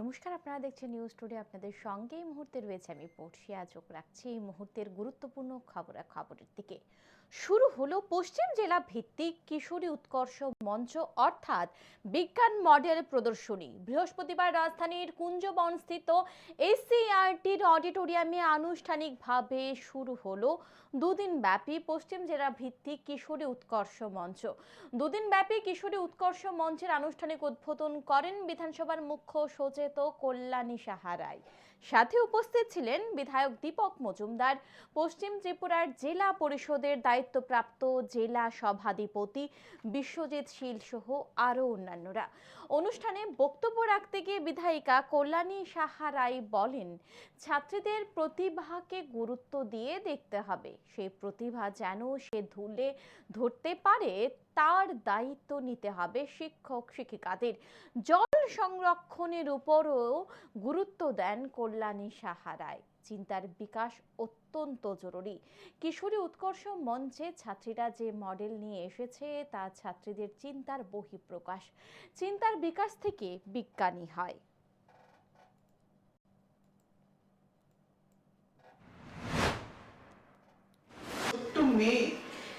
নমস্কার, আপনারা দেখছেন নিউজ টুডে আপনাদের সঙ্গে এই মুহূর্তে রয়েছে আমি পড়শিয়া চোখ রাখছি এই মুহূর্তের গুরুত্বপূর্ণ খবর খবরের দিকে। শুরু হলো পশ্চিম জেলা ভিত্তিক কিশোরী উৎকর্ষ মঞ্চ, অর্থাৎ বিজ্ঞান মডেল প্রদর্শনী। বৃহস্পতিবার রাজধানীর কুঞ্জবনস্থিত এসসিআরটির অডিটোরিয়ামে আনুষ্ঠানিকভাবে শুরু হলো দুদিন ব্যাপী পশ্চিম জেলা ভিত্তিক কিশোরী উৎকর্ষ মঞ্চ। দুদিন ব্যাপী কিশোরী উৎকর্ষ মঞ্চের আনুষ্ঠানিক উদ্বোধন করেন বিধানসভার মুখ্য সচেতক কল্যাণী সাহারাই সাথে উপস্থিত ছিলেন বিধায়ক দীপক মজুমদার, পশ্চিম ত্রিপুরার জেলা পরিষদের দায়িত্বপ্রাপ্ত জেলা সভাধিপতি বিশ্বজিৎ শীল সহ আরও অন্যান্যরা। অনুষ্ঠানে বক্তব্য রাখতে গিয়ে বিধায়িকা কল্যাণী সাহা রায় বলেন, ছাত্রীদের প্রতিভাকে গুরুত্ব দিয়ে দেখতে হবে। সেই প্রতিভা যেন সে ধুলে, ধরতে পারে তার দায়িত্ব নিতে হবে শিক্ষক শিক্ষিকাদের। জল সংরক্ষণের উপরও গুরুত্ব দেন কল্যাণী সাহারায় চিন্তার বিকাশ অত্যন্ত জরুরি। কিশোরী উৎকর্ষ মঞ্চে ছাত্রীরা যে মডেল নিয়ে এসেছে, তা ছাত্রীদের চিন্তার বহিঃপ্রকাশ। চিন্তার বিকাশ থেকে বিজ্ঞানী হয়। মেয়ে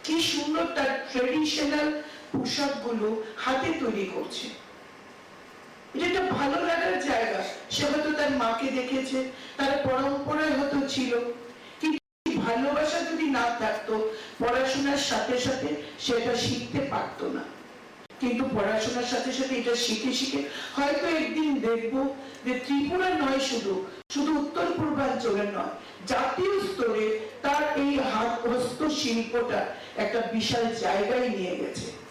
কি সুন্দর তার ট্রেডিশনাল পোশাকগুলো হাতে তৈরি করছে। এটা একটা ভালো লাগার জায়গা। সে হয়তো তার মাকে দেখেছে, তার পরম্পরায় হয়তো ছিল। ভালোবাসা যদি না থাকতো, পড়াশোনার সাথে সাথে সেটা শিখতে পারতো না। কিন্তু পড়াশোনার সাথে সাথে এটা শিখে শিখে হয়তো একদিন দেখব যে ত্রিপুরা নয় শুধু শুধু উত্তর পূর্বাঞ্চলে নয়, জাতীয় স্তরে তার হাত একটা বিশাল জায়গায় নিয়ে গেছে।